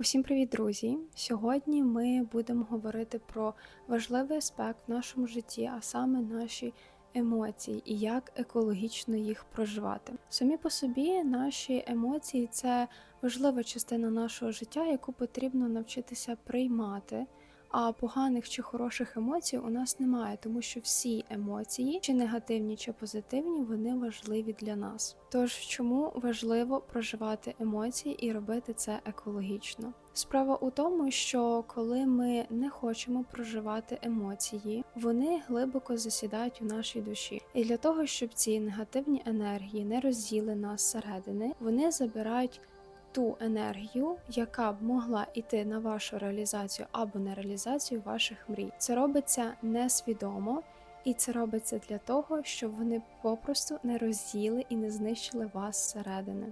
Усім привіт, друзі! Сьогодні ми будемо говорити про важливий аспект в нашому житті, а саме наші емоції і як екологічно їх проживати. Самі по собі наші емоції це важлива частина нашого життя, яку потрібно навчитися приймати. А поганих чи хороших емоцій у нас немає, тому що всі емоції, чи негативні, чи позитивні, вони важливі для нас. Тож чому важливо проживати емоції і робити це екологічно? Справа у тому, що коли ми не хочемо проживати емоції, вони глибоко засідають у нашій душі. І для того, щоб ці негативні енергії не розділи нас зсередини, вони забирають ту енергію, яка б могла йти на вашу реалізацію або на реалізацію ваших мрій. Це робиться несвідомо. І це робиться для того, щоб вони попросту не роз'їли і не знищили вас зсередини.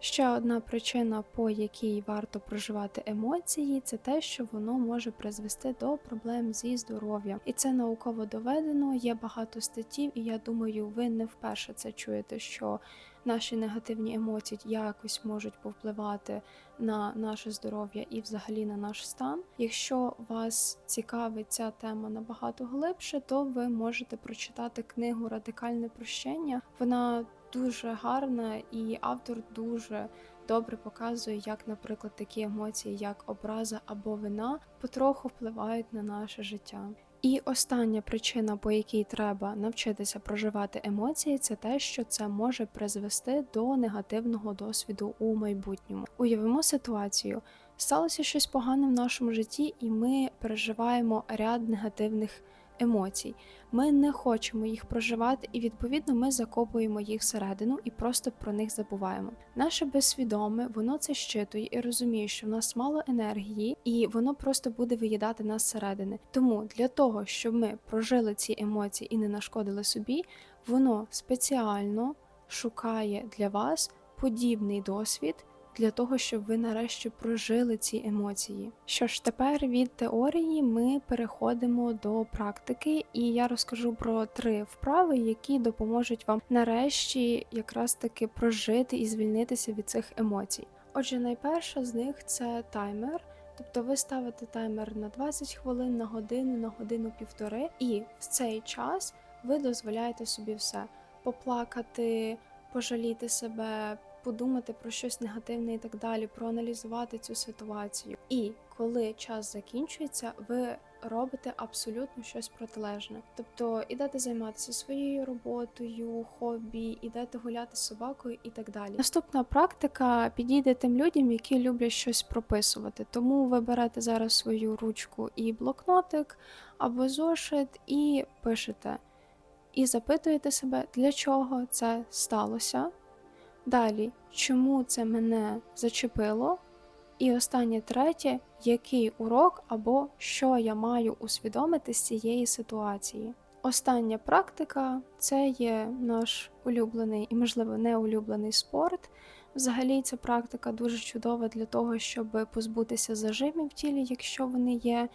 Ще одна причина, по якій варто проживати емоції, це те, що воно може призвести до проблем зі здоров'ям, і це науково доведено. Є багато статтів, і я думаю, ви не вперше це чуєте, що наші негативні емоції якось можуть повпливати на наше здоров'я і, взагалі, на наш стан. Якщо вас цікавить ця тема набагато глибше, то ви можете прочитати книгу Радикальне прощення. Вона дуже гарна, і автор дуже добре показує, як, наприклад, такі емоції, як образа або вина, потроху впливають на наше життя. І остання причина, по якій треба навчитися проживати емоції, це те, що це може призвести до негативного досвіду у майбутньому. Уявимо ситуацію. Сталося щось погане в нашому житті, і ми переживаємо ряд негативних емоцій. Ми не хочемо їх проживати, і відповідно ми закопуємо їх всередину і просто про них забуваємо. Наше безсвідоме, воно це щитує і розуміє, що в нас мало енергії, і воно просто буде виїдати нас зсередини. Тому для того, щоб ми прожили ці емоції і не нашкодили собі, воно спеціально шукає для вас подібний досвід для того, щоб ви нарешті прожили ці емоції. Що ж, тепер від теорії ми переходимо до практики, і я розкажу про три вправи, які допоможуть вам нарешті якраз таки прожити і звільнитися від цих емоцій. Отже, найперша з них це таймер. Тобто ви ставите таймер на 20 хвилин, на годину, на годину півтори, і в цей час ви дозволяєте собі все поплакати, пожаліти себе, подумати про щось негативне і так далі, проаналізувати цю ситуацію. І коли час закінчується, ви робите абсолютно щось протилежне. Тобто ідете займатися своєю роботою, хобі, ідете гуляти з собакою і так далі. Наступна практика підійде тим людям, які люблять щось прописувати. Тому ви берете зараз свою ручку і блокнотик або зошит, і пишете. І запитуєте себе, для чого це сталося. Далі, чому це мене зачепило? І останнє третє, який урок або що я маю усвідомити з цієї ситуації. Остання практика це є наш улюблений і, можливо, неулюблений спорт. Взагалі, ця практика дуже чудова для того, щоб позбутися зажимів в тілі, якщо вони є.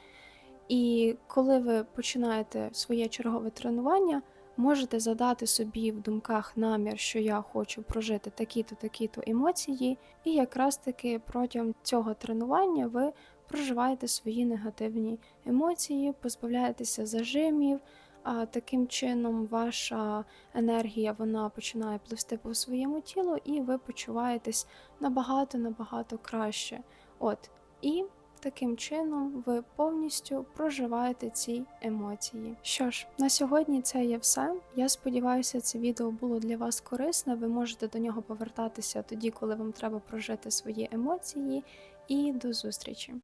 І коли ви починаєте своє чергове тренування, можете задати собі в думках намір, що я хочу прожити такі-то, такі-то емоції, і якраз таки протягом цього тренування ви проживаєте свої негативні емоції, позбавляєтеся зажимів. А таким чином ваша енергія вона починає пливсти по своєму тілу, і ви почуваєтесь набагато-набагато краще. От і Таким чином, ви повністю проживаєте ці емоції. Що ж, на сьогодні це є все. Я сподіваюся, це відео було для вас корисне. Ви можете до нього повертатися тоді, коли вам треба прожити свої емоції. І до зустрічі!